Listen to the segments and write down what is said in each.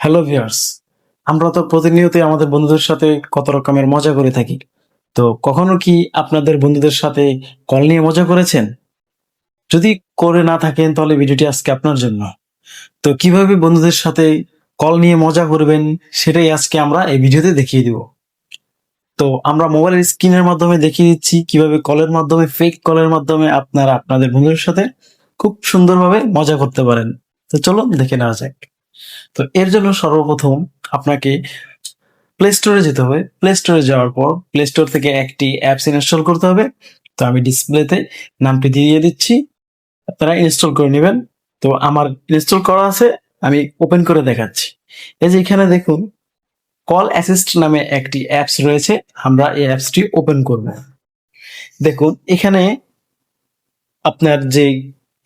Hello viewers আমরা তো প্রতিনিয়তই আমাদের বন্ধুদের সাথে কত রকমের মজা করে থাকি। তো কখনো কি আপনাদের বন্ধুদের সাথে কল নিয়ে মজা করেছেন? যদি করে না থাকেন, তাহলে ভিডিওটি আজকে আপনার জন্য। তো কীভাবে বন্ধুদের সাথে কল নিয়ে মজা করবেন, সেটাই আজকে আমরা এই ভিডিওতে দেখিয়ে দিব। তো আমরা মোবাইলের স্ক্রিনের মাধ্যমে দেখিয়ে দিচ্ছি কীভাবে কলের মাধ্যমে ফেক কলের মাধ্যমে আপনারা আপনাদের বন্ধুদের সাথে খুব সুন্দরভাবে মজা করতে পারেন। তো চলো দেখে নেওয়া যাক। তো এর জন্য সর্বপ্রথম আপনাকে প্লে স্টোরে যেতে হবে। প্লে স্টোরে যাওয়ার পর প্লে স্টোর থেকে একটি অ্যাপস ইনস্টল করতে হবে। তো আমি ডিসপ্লেতে নামটি দিয়ে দিচ্ছি। আপনারা ইনস্টল করে নেবেন। তো আমার ইনস্টল করা আছে। আমি ওপেন করে দেখাচ্ছি। এই যে এখানে দেখুন কল অ্যাসিস্ট নামে একটি অ্যাপস রয়েছে। আমরা এই অ্যাপসটি ওপেন করব। দেখুন, এখানে আপনার যে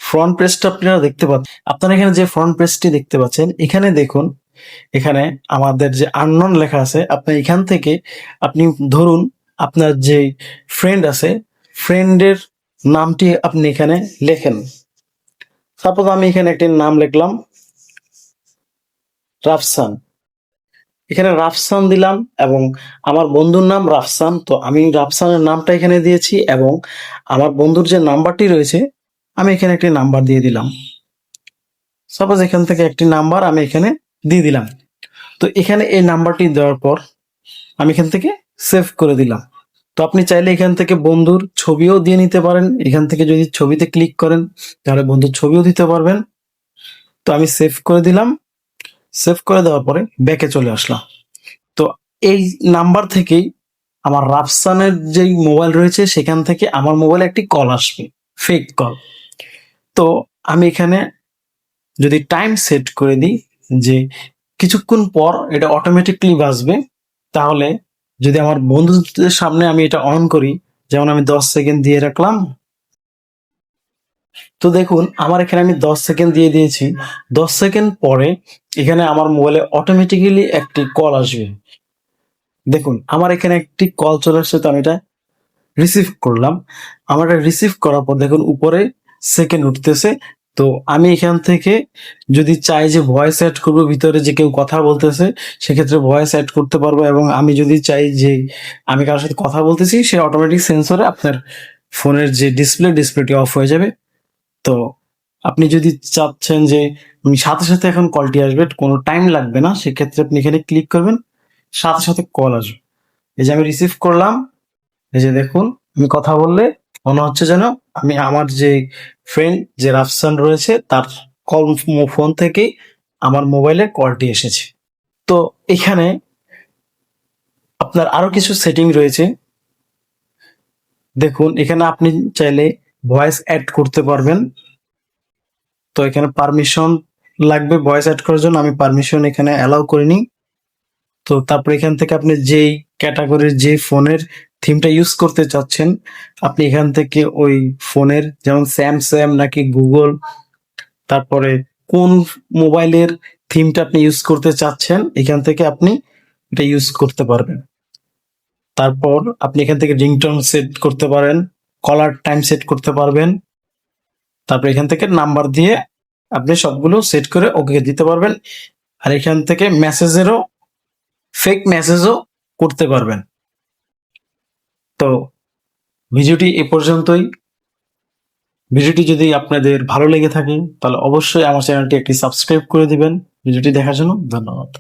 ফ্রন্ট পেজটা আপনারা দেখতে পাচ্ছেন। আপনারা এখানে যে ফ্রন্ট পেজটি দেখতে পাচ্ছেন, এখানে দেখুন, এখানে আমাদের যে আননন লেখা আছে, আপনি এখান থেকে আপনি ধরুন আপনার যে ফ্রেন্ড আছে ফ্রেন্ডের নামটি আপনি এখানে লেখেন। সাপোজ আমি এখানে একটি নাম লিখলাম, রাফসান। এখানে রাফসান দিলাম এবং আমার বন্ধুর নাম রাফসান, তো আমি রাফসানের নামটা এখানে দিয়েছি এবং আমার বন্ধুর যে নাম্বারটি রয়েছে আমি এখানে একটি নাম্বার দিয়ে দিলাম। সাপোজ এখান থেকে একটি নাম্বার আমি এখানে দিয়ে দিলাম। তো এখানে এই নাম্বারটি দেওয়ার পর আমি এখান থেকে সেভ করে দিলাম। তো আপনি চাইলে এখান থেকে বন্ধুর ছবিও দিয়ে নিতে পারেন। এখান থেকে যদি ছবিতে ক্লিক করেন, তাহলে বন্ধুর ছবিও দিতে পারবেন। তো আমি সেভ করে দিলাম। সেভ করে দেওয়ার পরে ব্যাকে চলে আসলাম। তো এই নাম্বার থেকেই আমার রাফসানের যেই মোবাইল রয়েছে, সেখান থেকে আমার মোবাইলে একটি কল আসবে। ফেক কল তো আমি এখানে যদি টাইম সেট করে দিই যে কিছুক্ষণ পর এটা অটোমেটিকলি বাজবে, তাহলে যদি আমার বন্ধুদের সামনে আমি এটা অন করি, যেমন আমি দশ সেকেন্ড দিয়ে রাখলাম। তো দেখুন, আমার এখানে আমি দশ সেকেন্ড দিয়ে দিয়েছি। দশ সেকেন্ড পরে এখানে আমার মোবাইলে অটোমেটিক্যালি একটি কল আসবে। দেখুন, আমার এখানে একটি কল চলে আসছে, তো আমি এটা রিসিভ করলাম। আমার এটা রিসিভ করার পর দেখুন, উপরে সেকেন্ড উঠতেছে। তো আমি এখান থেকে যদি চাই যে ভয়েস অ্যাড করব, ভিতরে যে কেউ কথা বলতেছে, সেক্ষেত্রে ভয়েস অ্যাড করতে পারব এবং আমি যদি চাই যে আমি কারোর সাথে কথা বলতেছি, সে অটোমেটিক সেন্সরে আপনার ফোনের যে ডিসপ্লে ডিসপ্লেটি অফ হয়ে যাবে। তো আপনি যদি চাচ্ছেন যে সাথে সাথে এখন কলটি আসবে, কোনো টাইম লাগবে না, সেক্ষেত্রে আপনি এখানে ক্লিক করবেন, সাথে সাথে কল আসবে। এই যে আমি রিসিভ করলাম, এই যে দেখুন, আমি কথা বললে মনে হচ্ছে যেন আমি আমার যে ফ্রেন্ড যে রাফসান রয়েছে, তার কল ফোন থেকেই আমার মোবাইলে কলটি এসেছে। তো এখানে আপনার আরও কিছু সেটিং রয়েছে। দেখুন, এখানে আপনি চাইলে ভয়েস অ্যাড করতে পারবেন। তো এখানে পারমিশন লাগবে ভয়েস অ্যাড করার জন্য। আমি পারমিশন এখানে অ্যালাউ করিনি। তো তারপর এখান থেকে আপনি যেই ক্যাটাগরির যে ফোনের থিমটা ইউজ করতে চাচ্ছেন, আপনি এখান থেকে ওই ফোনের, যেমন স্যামসাং নাকি গুগল তারপরে কোন মোবাইলের থিমটা আপনি ইউজ করতে চাচ্ছেন, এখান থেকে আপনি এটা ইউজ করতে পারবেন। তারপর আপনি এখান থেকে রিংটোন সেট করতে পারেন কলার টাইম সেট করতে পারবেন। তারপর এখান থেকে নাম্বার দিয়ে আপনি সবগুলো সেট করে ওকে দিতে পারবেন। আর এখান থেকে মেসেজেরও ফেক মেসেজও করতে পারবেন। তো ভিডিওটি এ পর্যন্তই। ভিডিওটি যদি আপনাদের ভালো লেগে থাকে, তাহলে অবশ্যই আমার চ্যানেলটি একটি সাবস্ক্রাইব করে দিবেন। ভিডিওটি দেখার জন্য ধন্যবাদ।